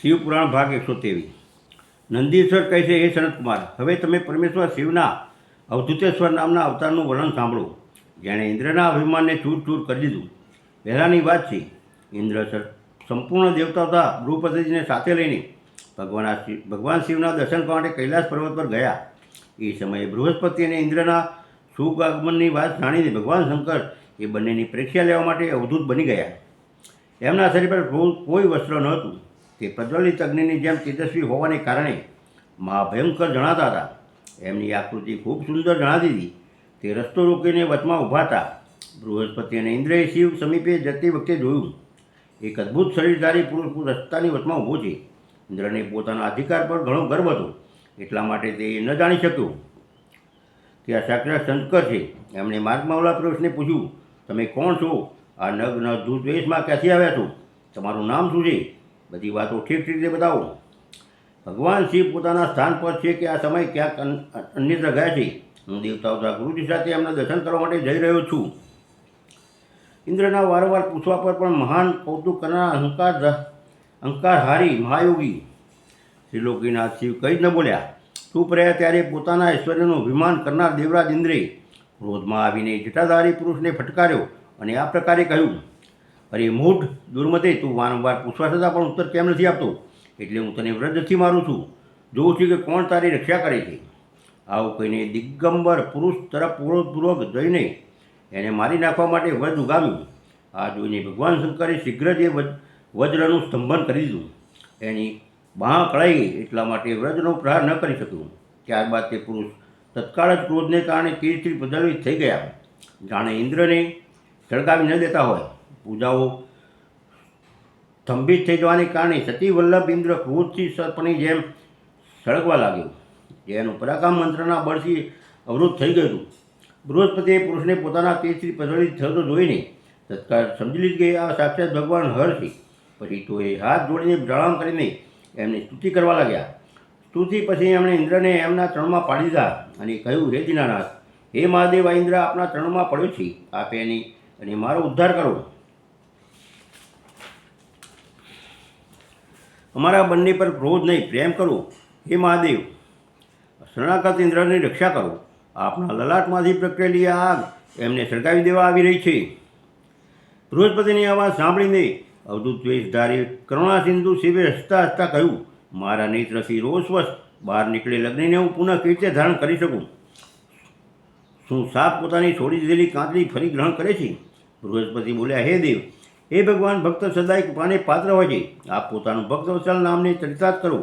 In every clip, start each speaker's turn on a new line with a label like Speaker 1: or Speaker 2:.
Speaker 1: શિવપુરાણ ભાગ એકસો ત્રેવીસ. નંદીશ્વર કહે છે, હે સનતકુમાર હવે તમે પરમેશ્વર શિવના અવધૂતેશ્વર નામના અવતારનું વર્ણન સાંભળો. જેણે ઇન્દ્રના અભિમાનને ચૂર ચૂર કરી દીધું. પહેલાંની વાત છે, ઇન્દ્ર સર, સંપૂર્ણ દેવતા હતા બૃહસ્પતિજીને સાથે લઈને ભગવાન ભગવાન શિવના દર્શન માટે કૈલાસ પર્વત પર ગયા. એ સમયે બૃહસ્પતિ અને ઇન્દ્રના શુભ આગમનની વાત જાણીને ભગવાન શંકર એ બંનેની પરીક્ષા લેવા માટે અવધૂત બની ગયા. એમના શરીર પર કોઈ વસ્ત્ર ન હતું તે પ્રજ્વલિત અગ્નિની જેમ તેજસ્વી હોવાને કારણે મહાભયંકર જણાતા હતા. એમની આકૃતિ ખૂબ સુંદર જણાતી હતી. તે રસ્તો રોકીને વચમાં ઊભા હતા. બૃહસ્પતિ અને ઇન્દ્રએ શિવ સમીપે જતી વખતે જોયું. એક અદ્ભુત શરીરધારી પુરુષ રસ્તાની વચમાં ઊભો છે. ઇન્દ્રને પોતાના અધિકાર પર ઘણો ગર્વ હતો. એટલા માટે તે ન જાણી શક્યો. કે આ સાક્ષાત શંકર છે. એમણે માર્ગમાં ઓલા પુરુષને પૂછ્યું. તમે કોણ છો? આ નગ્ન દૂધ વેશમાં ક્યાંથી આવ્યા છો? તમારું નામ શું છે? બધી વાતો ઠીક ઠીક રીતે બતાવો. ભગવાન શિવ પોતાના સ્થાન પર છે કે આ સમય ક્યાંક અન- અન્યત્ર ગયા છે? હું દેવતાઓ તથા ગુરુજી સાથે એમના દર્શન કરવા માટે જઈ રહ્યો છું. ઇન્દ્રના વારંવાર પૂછવા પર પણ મહાન કૌતુક કરનાર અહંકાર અહંકારહારી મહાયોગી શ્રીલોકીનાથ શિવ કંઈ જ ન બોલ્યા. ચૂપ રહ્યા ત્યારે પોતાના ઐશ્વર્યનું અભિમાન કરનાર દેવરાજ ઇન્દ્રે ક્રોધમાં આવીને જટાધારી પુરુષને ફટકાર્યો અને આ પ્રકારે કહ્યું અરે મૂઢ દુર્મતે તું વારંવાર પૂછવા છતાં પણ ઉત્તર કેમ નથી આપતો? એટલે હું તને વ્રજથી મારું છું. જોઉં છું કે કોણ તારી રક્ષા કરે છે. આવું કહીને દિગ્ગંબર પુરુષ તરફ પૂર્વક જઈને એને મારી નાખવા માટે વજ ઉગાવ્યું. આ જોઈને ભગવાન શંકરે શીઘ્ર જ એ વજ્રનું સ્તંભન કરી દીધું. એની બાહ કળાઈ ગઈ એટલા માટે વ્રજનો પ્રહાર ન કરી શક્યું. ત્યારબાદ તે પુરુષ તત્કાળ જ ક્રોધને કારણે તીરથી પ્રજ્વલિત થઈ ગયા. જાણે ઇન્દ્રને સળગાવી ન દેતા હોય. પૂજાઓ સ્તંભિત થઈ જવાને કારણે સતી વલ્લભ ઇન્દ્ર ક્રોધથી સર્પની જેમ સળગવા લાગ્યો. જેનું પરાક્રમ મંત્રના બળથી અવરોધ થઈ ગયું હતું. બૃહસ્પતિએ પુરુષને પોતાના તેજથી પ્રજ્વલિત થતો જોઈને તત્કાળ સમજી લીધી કે આ સાક્ષાત ભગવાન હર છે. પછી તો એ હાથ જોડીને પ્રણામ કરીને એમની સ્તુતિ કરવા લાગ્યા. સ્તુતિ પછી એમણે ઇન્દ્રને એમના ચરણમાં પાડી દીધા અને કહ્યું, હે દિનાનાથ, હે મહાદેવ ઇન્દ્ર આપના ચરણમાં પડ્યો છે. આપે એની અને મારો ઉદ્ધાર કરો. અમારા બંને પર ક્રોધ નહીં, પ્રેમ કરો. હે મહાદેવ, શરણાગત ઇન્દ્રની રક્ષા કરો. આપના લલાટમાંથી પ્રગટેલી આગ એમને સળગાવી દેવા આવી રહી છે. બૃહસ્પતિની અવાજ સાંભળીને અવધૂત વેશધારી કરુણા સિંધુ શિવે હસતા હસતા કહ્યું, મારા નેત્રથી રોષવશ બહાર નીકળે લગ્નને હું પુનઃ કેવી રીતે ધારણ કરી શકું? શું સાપ પોતાની છોડી દીધેલી કાંતરી ફરી ગ્રહણ કરે છે? બૃહસ્પતિ બોલ્યા, હે દેવ હે ભગવાન, ભક્ત સદાય કૃપાને પાત્ર હોય છે. આ પોતાનું ભક્ત વત્સલ નામને ચરિતાર્થ કરો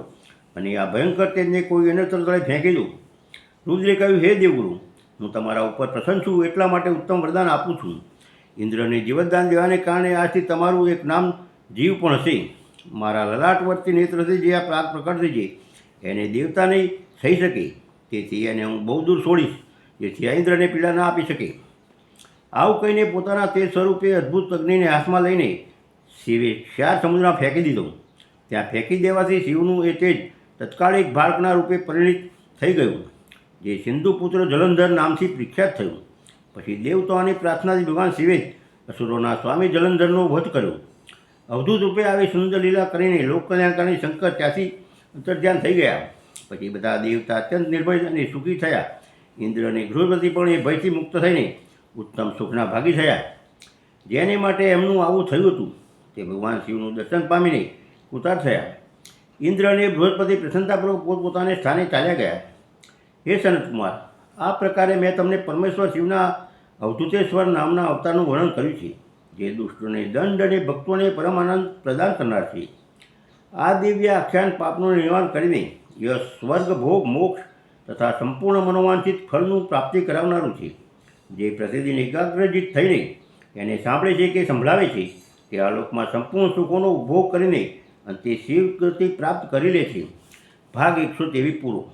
Speaker 1: અને આ ભયંકર તેજને કોઈ અન્ય તળે ફેંકી દો. રુદ્રે કહ્યું, હે દેવગુરુ, હું તમારા ઉપર પ્રસન્ન છું, એટલા માટે ઉત્તમ વરદાન આપું છું. ઇન્દ્રને જીવતદાન દેવાને કારણે આજથી તમારું એક નામ જીવ પણ હશે. મારા લલાટવર્તી નેત્રથી જે આ પ્રાગ પ્રકટ થઈ છે એને દેવતા નહીં થઈ શકે. તેથી એને હું બહુ દૂર છોડીશ, જેથી આ ઇન્દ્રને પીડા ના આપી શકે. આવું કહીને પોતાના તે સ્વરૂપે અદ્ભુત અગ્નિને હાથમાં લઈને શિવે ક્ષાર સમુદ્રમાં ફેંકી દીધો. ત્યાં ફેંકી દેવાથી શિવનું એ તેજ તત્કાલિક બાળકના રૂપે પરિણિત થઈ ગયું, જે સિંધુપુત્ર જલંધર નામથી પ્રખ્યાત થયું. પછી દેવતાઓની પ્રાર્થનાથી ભગવાન શિવે અસુરોના સ્વામી જલંધરનો વધ કર્યો. અવધૂત રૂપે આવી સુંદર લીલા કરીને લોક કલ્યાણકારી શંકર ત્યાંથી અંતર્ધ્યાન થઈ ગયા. પછી બધા દેવતા અત્યંત નિર્ભય અને સુખી થયા. ઇન્દ્ર અને ગૃહપતિ પણ એ ભયથી મુક્ત થઈને ઉત્તમ સુખના ભાગી થયા. જેને માટે એમનું આવું થયું હતું તે ભગવાન શિવનું દર્શન પામીને ઉતાર થયા. ઇન્દ્ર અને બૃહસ્પતિ પ્રસન્નતાપૂર્વક પોતપોતાને સ્થાને ચાલ્યા ગયા. હે સનતકુમાર આ પ્રકારે મેં તમને પરમેશ્વર શિવના અવધૂતેશ્વર નામના અવતારનું વર્ણન કર્યું છે, જે દુષ્ટોને, દંડ અને ભક્તોને પરમાનંદ પ્રદાન કરનાર છે. આ દિવ્ય આખ્યાન પાપનું નિર્માણ કરીને યશ, સ્વર્ગ, ભોગ, મોક્ષ તથા સંપૂર્ણ મનોવાંછિત ફળનું પ્રાપ્તિ કરાવનારું છે. જે પ્રતિદિન એકાગ્રજિત થઈને એને સાંભળે છે કે સંભળાવે છે તે આ લોકમાં સંપૂર્ણ સુખોનો ઉપભોગ કરીને અંતે તે ગતિ પ્રાપ્ત કરી લે છે. ભાગ એકસો તેવી પૂરો.